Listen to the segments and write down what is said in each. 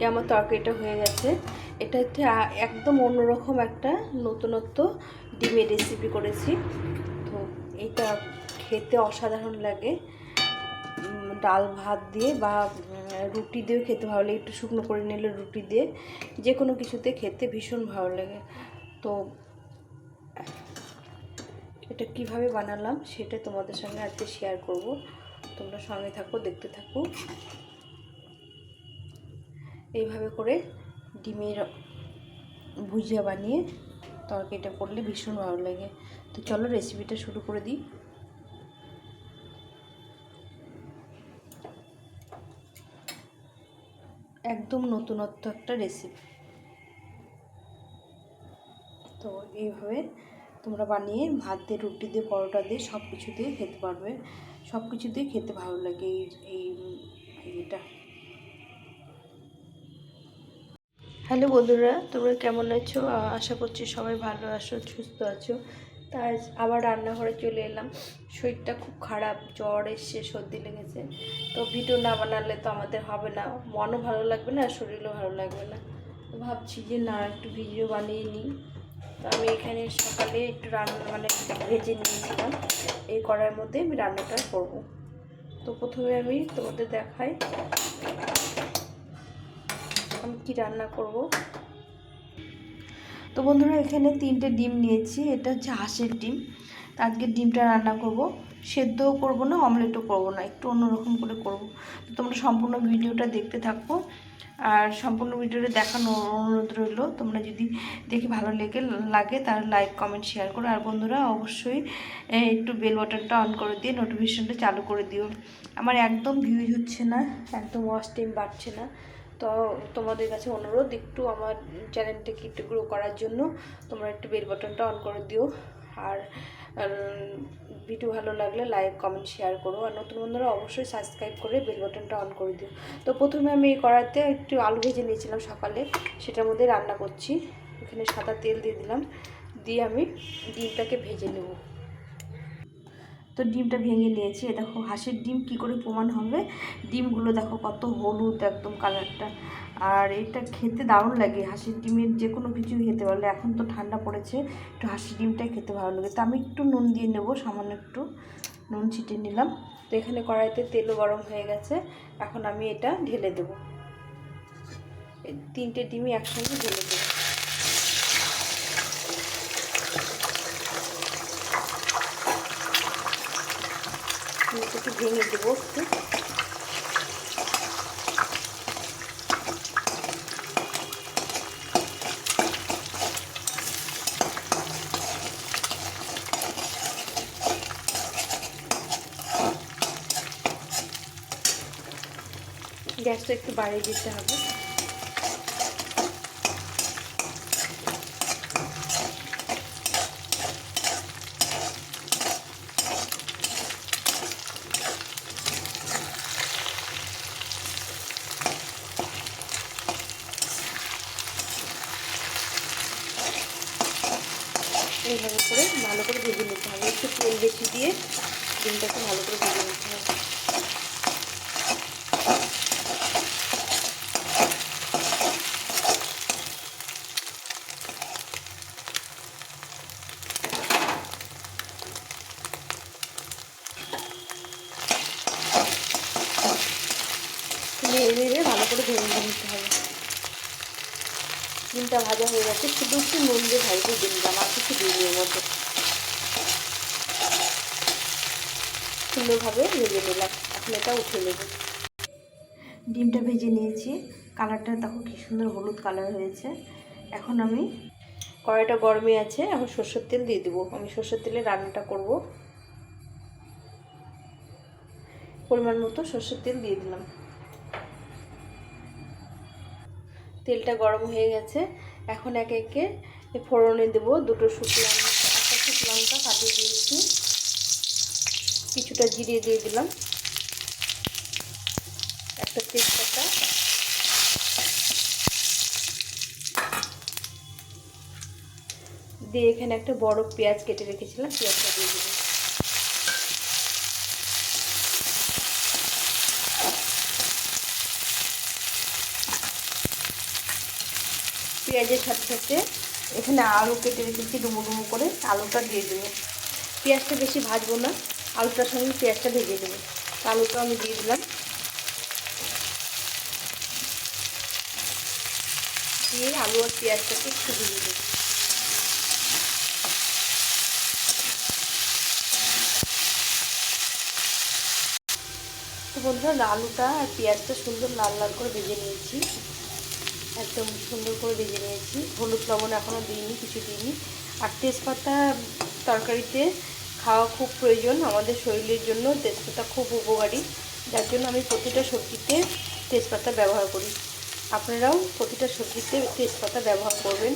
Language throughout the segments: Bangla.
এই আমার তরকারিটা হয়ে গেছে। এটা হচ্ছে একদম অন্যরকম একটা নতুনত্ব ডিমের রেসিপি করেছি। তো এইটা খেতে অসাধারণ লাগে। ডাল ভাত দিয়ে বা রুটি দিয়েও খেতে ভালো লাগে। একটু শুকনো করে নিলে রুটি দিয়ে যে কোনো কিছুতে খেতে ভীষণ ভালো লাগে। তো, এটা কীভাবে বানালাম সেটা তোমাদের সঙ্গে আজকে শেয়ার করব। তোমরা সঙ্গে থাকো, দেখতে থাকো। এইভাবে করে ডিমের ভুজিয়া বানিয়ে তরকারিটা করলে ভীষণ ভালো লাগে। তো চলো রেসিপিটা শুরু করে দিই। একদম নতুনত্ব একটা রেসিপি তো এইভাবে তোমরা বানিয়ে ভাত দিয়ে, রুটি দিয়ে, পরোটা দিয়ে সব কিছু দিয়ে খেতে পারবে। সব কিছু দিয়ে খেতে ভালো লাগে এই এই হ্যালো বন্ধুরা, তোমরা কেমন আছো? আশা করছি সবাই ভালো আছো, সুস্থ আছো। তাই আবার রান্নাঘরে চলে এলাম। শরীরটা খুব খারাপ, জ্বর এসছে, সর্দি লেগেছে। তো ভিডিও না বানালে তো আমাদের হবে না। মনও ভালো লাগবে না, শরীরও ভালো লাগবে না। তো ভাবছি যে না, একটু ভিডিও বানিয়ে নিই। তো আমি এখানে সকালে একটু রান্না মানে ভেজে নিয়েছিলাম। এই কড়াইয়ের মধ্যে আমি রান্নাটা করব। তো প্রথমে আমি তোমাদের দেখাই। কি রান্না করব? তো বন্ধুরা, এখানে তিনটে ডিম নিয়েছি। এটা হচ্ছে হাঁসের ডিম। তো আজকে ডিমটা রান্না করব। সেদ্ধও করব না, অমলেটও করব না, একটু অন্যরকম করে করব। তো তোমরা সম্পূর্ণ ভিডিওটা দেখতে থাকো। আর সম্পূর্ণ ভিডিওটা দেখানোর অনুরোধ রইল, তোমরা যদি দেখে ভালো লেগে লাগে তাহলে লাইক, কমেন্ট, শেয়ার করো। আর বন্ধুরা, অবশ্যই একটু বেল বাটনটা অন করে দিয়ে নোটিফিকেশনটা চালু করে দিও। আমার একদম ভিউজ হচ্ছে না, একদম ওয়াশ টাইম বাড়ছে না। তো তোমাদের কাছে অনুরোধ, একটু আমার চ্যানেলটাকে একটু গ্রো করার জন্য তোমরা একটু বেল বাটনটা অন করে দিও। আর ভিডিও ভালো লাগলে লাইক কমেন্ট শেয়ার করো। আর নতুন বন্ধুরা অবশ্যই সাবস্ক্রাইব করে বেল বাটনটা অন করে দিও। তো প্রথমে আমি এই কড়াইতে একটু আলু ভেজে নিয়েছিলাম সকালে। সেটার মধ্যে রান্না করছি। এখানে সাদা তেল দিয়ে দিলাম। দিয়ে আমি ডিমটাকে ভেজে নেব। তো ডিমটা ভেঙে নিয়েছি। দেখো, হাঁসের ডিম কি করে প্রমাণ হবে? ডিমগুলো দেখো কত হলুদ একদম কালারটা। আর এটা খেতে দারুণ লাগে। হাঁসের ডিমের যে কোনো কিছু খেতে পারলে। এখন তো ঠান্ডা পড়েছে, একটু হাঁসের ডিমটাই খেতে ভালো লাগে। তো আমি একটু নুন দিয়ে নেব, সামান্য একটু নুন ছিটিয়ে নিলাম। তো এখানে কড়াইতে তেলও গরম হয়ে গেছে। এখন আমি এটা ঢেলে দেবো। তিনটে ডিমই একসঙ্গে ঢেলে দেবো একটু ভেঙে দেবো একটু। গ্যাসটা একটু বাড়িয়ে দিতে হবে। এইভাবে করে ভালো করে ভেজে নিতে হবে। একটু তেল বেশি দিয়ে ডিমটাকে ভালো করে ভেজে নিতে হবে নেড়ে নেড়ে ভালো করে ভেজে নিতে হবে ডিমটা ভাজা হয়ে গেছে। শুধু একটু নুন দিয়ে ভাজতে দিন আর কিছু দিয়ে মতো সুন্দরভাবে ভেজে নিলাম। এখন এটা উঠে নেব। ডিমটা ভেজে নিয়েছি। কালারটা দেখো কি সুন্দর হলুদ কালার হয়েছে। এখন আমি কড়াইটা গরমে আছে, এখন সর্ষের তেল দিয়ে দেবো। আমি সর্ষের তেলে রান্নাটা করব। পরিমাণ মতো সর্ষের তেল দিয়ে দিলাম। তেলটা গরম হয়ে গেছে। এখন একে একে ফোড়নে দেবো। দুটো শুকনো একটা শুকনো লঙ্কা কাটিয়ে দিয়েছি। কিছুটা জিরে দিয়ে দিলাম। একটা তেজপাতা। দিয়ে এখানে একটা বড় পেঁয়াজ কেটে রেখেছিলাম, পেঁয়াজটা দিয়ে দিলাম। পেঁয়াজের সাথে সাথে এখানে আলু কেটে রেখেছি ডুমো ডুমো করে। আলুটা দিয়ে দেবো। পেঁয়াজটা বেশি ভাজবো না। আলুটার সঙ্গে পেঁয়াজটা ভেজে দেবো। আলুটা আমি দিয়ে দিলাম। দিয়ে আলু আর পেঁয়াজটাকে একটু ভেজে দেবো। বন্ধুরা, আলুটা আর পেঁয়াজটা সুন্দর লাল লাল করে ভেজে নিয়েছি। একদম সুন্দর করে ভেজে নিয়েছি। হলুদ লবণ এখনও দিইনি, কিছু দিইনি। আর তেজপাতা তরকারিতে খাওয়া খুব প্রয়োজন, আমাদের শরীরের জন্য তেজপাতা খুব উপকারী। যার জন্য আমি প্রতিটা সবজিতে তেজপাতা ব্যবহার করি। আপনারাও প্রতিটা সবজিতে তেজপাতা ব্যবহার করবেন।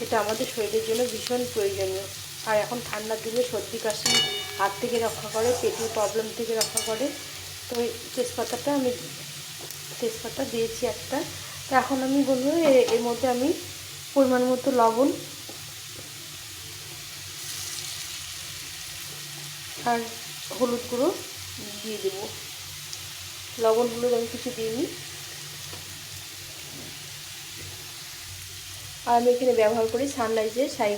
এটা আমাদের শরীরের জন্য ভীষণ প্রয়োজনীয়। আর এখন ঠান্ডার দিনে সর্দি, কাশি, হাত থেকে রক্ষা করে, পেটের প্রবলেম থেকে রক্ষা করে। তো তেজপাতাটা আমি, তেজপাতা দিয়েছি একটা এখন আমি বলব এর মধ্যে আমি পরিমাণ মতো লবণ আর হলুদ গুঁড়ো দিয়ে দেবো। লবণ, হলুদ আমি কিছু দিইনি। আর আমি এখানে ব্যবহার করি সানরাইজের সাই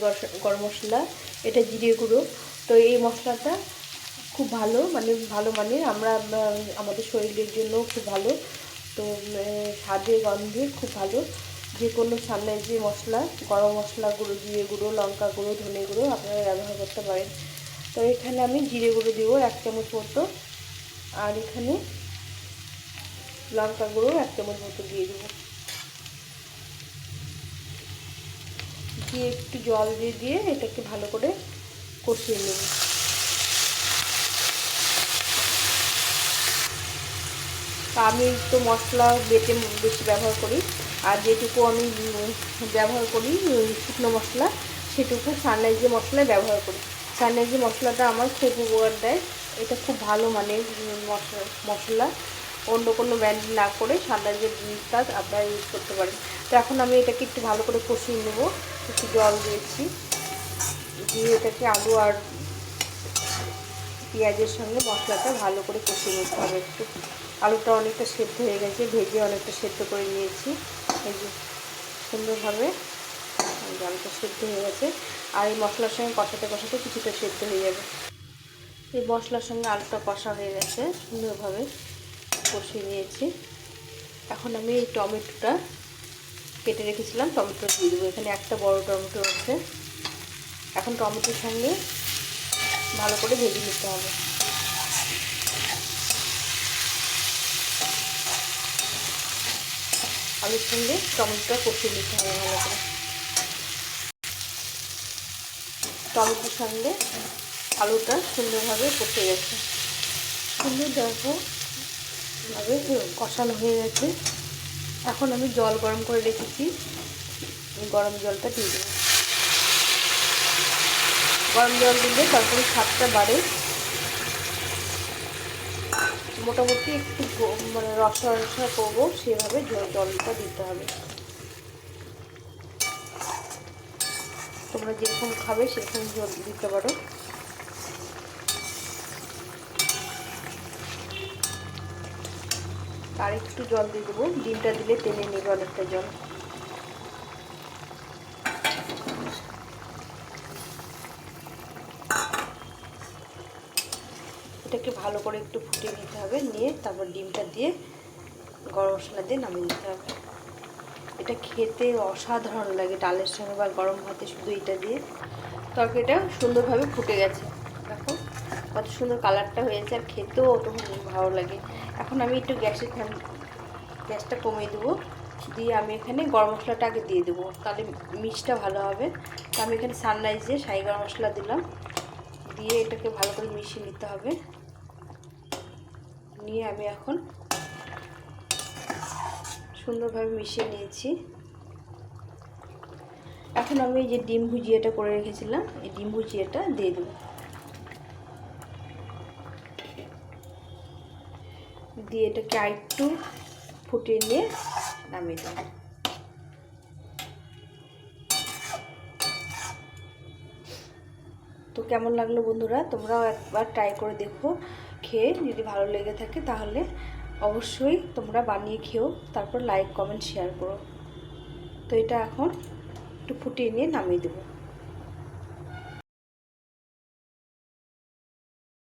গরম মশলা, এটা জিরে গুঁড়ো। তো এই মশলাটা খুব ভালো মানে ভালো মানে আমরা আমাদের শরীরের জন্য খুব ভালো। তো আহ, স্বাদে গন্ধে খুব ভালো। যে কোনো সানরাইজের মশলা গরম মশলা গুঁড়ো জিরে গুঁড়ো লঙ্কা গুঁড়ো ধনে গুঁড়ো আপনারা ব্যবহার করতে পারেন। তো এখানে আমি জিরে গুঁড়ো দেবো এক চামচ মতো। আর এখানে লঙ্কা গুঁড়ো এক চামচ মতো দিয়ে দেবো। দিয়ে একটু জল দিয়ে দিয়ে এটাকে ভালো করে কষিয়ে নেব। আমি তো মশলা বেটে বেশি ব্যবহার করি। আর যেটুকু আমি ব্যবহার করি শুকনো মশলা, সেটুকু সানরাইজের মশলায় ব্যবহার করি। সানরাইজের মশলাটা আমার খুব উপকার দেয়। এটা খুব ভালো মানে মশলা মশলা। অন্য কোনো ব্র্যান্ড না করে সানরাইজের জিনিসটা আপনারা ইউজ করতে পারেন। তো এখন আমি এটাকে একটু ভালো করে কষিয়ে নেব। একটু জল দিয়েছি। দিয়ে এটাকে আলু আর পেঁয়াজের সঙ্গে মশলাটা ভালো করে কষিয়ে নিতে হবে একটু। আলুটা অনেকটা সেদ্ধ হয়ে গেছে, ভেজে অনেকটা সেদ্ধ করে নিয়েছি। এই যে সুন্দরভাবে আলুটা সেদ্ধ হয়ে গেছে। আর এই মশলার সঙ্গে কষাতে কষাতে কিছুটা সেদ্ধ হয়ে যাবে। এই মশলার সঙ্গে আলুটা কষা হয়ে গেছে, সুন্দরভাবে কষিয়ে নিয়েছি। এখন আমি এই টমেটোটা কেটে রেখেছিলাম, টমেটো দিয়ে দেবো। এখানে একটা বড় টমেটো আছে। এখন টমেটোর সঙ্গে ভালো করে ভেজে নিতে হবে। আলুর সঙ্গে টমেটোটা কষিয়ে নিতে হবে ভালো করে। টমেটোর সঙ্গে আলুটা সুন্দরভাবে কষে গেছে। সুন্দর দেখো ভাবে কষানো হয়ে গেছে। এখন আমি জল গরম করে রেখেছি। গরম জলটা দিয়ে দেবো। গরম জল দিলে তারপরে স্বাদটা বাড়ে। মোটামুটি একটু মানে রসা রসা করব, সেভাবে জল- জলটা দিতে হবে। তোমরা যেরকম খাবে সেরকম জল দিতে পারো। আর একটু জল দিয়ে দেবো। ডিমটা দিলে টেনে নেবে অনেকটা জল। এটাকে ভালো করে একটু ফুটিয়ে নিতে হবে। নিয়ে তারপর ডিমটা দিয়ে গরম মশলা দিয়ে নামিয়ে নিতে হবে। এটা খেতে অসাধারণ লাগে ডালের সঙ্গে বা গরম ভাতে শুধু এটা দিয়ে। তরকারিটা সুন্দরভাবে ফুটে গেছে। দেখো, কত সুন্দর কালারটা হয়েছে আর খেতেও অত ভালো লাগে। এখন আমি একটু গ্যাসের ফ্যান, গ্যাসটা কমিয়ে দেবো। দিয়ে আমি এখানে গরম মশলাটা আগে দিয়ে দেবো, তাহলে মিক্সটা ভালো হবে। তো আমি এখানে সানরাইজে সাই গরম মশলা দিলাম। দিয়ে এটাকে ভালো করে মিশিয়ে নিতে হবে। নিয়ে আমি এখন সুন্দরভাবে মিশিয়ে নিয়েছি। এখন আমি যে ডিম ভুজিয়াটা করে রেখেছিলাম, এই ডিম ভুজিয়াটা দিয়ে দেবো। দিয়ে এটাকে আরেকটু ফুটিয়ে নিয়ে নামিয়ে দেবো। তো কেমন লাগল বন্ধুরা? তোমরাও একবার ট্রাই করে দেখো। খেয়ে যদি ভালো লেগে থাকে তাহলে অবশ্যই তোমরা বানিয়ে খেও, তারপর লাইক কমেন্ট শেয়ার করো। তো এটা এখন একটু ফুটিয়ে নিয়ে নামিয়ে দেবো।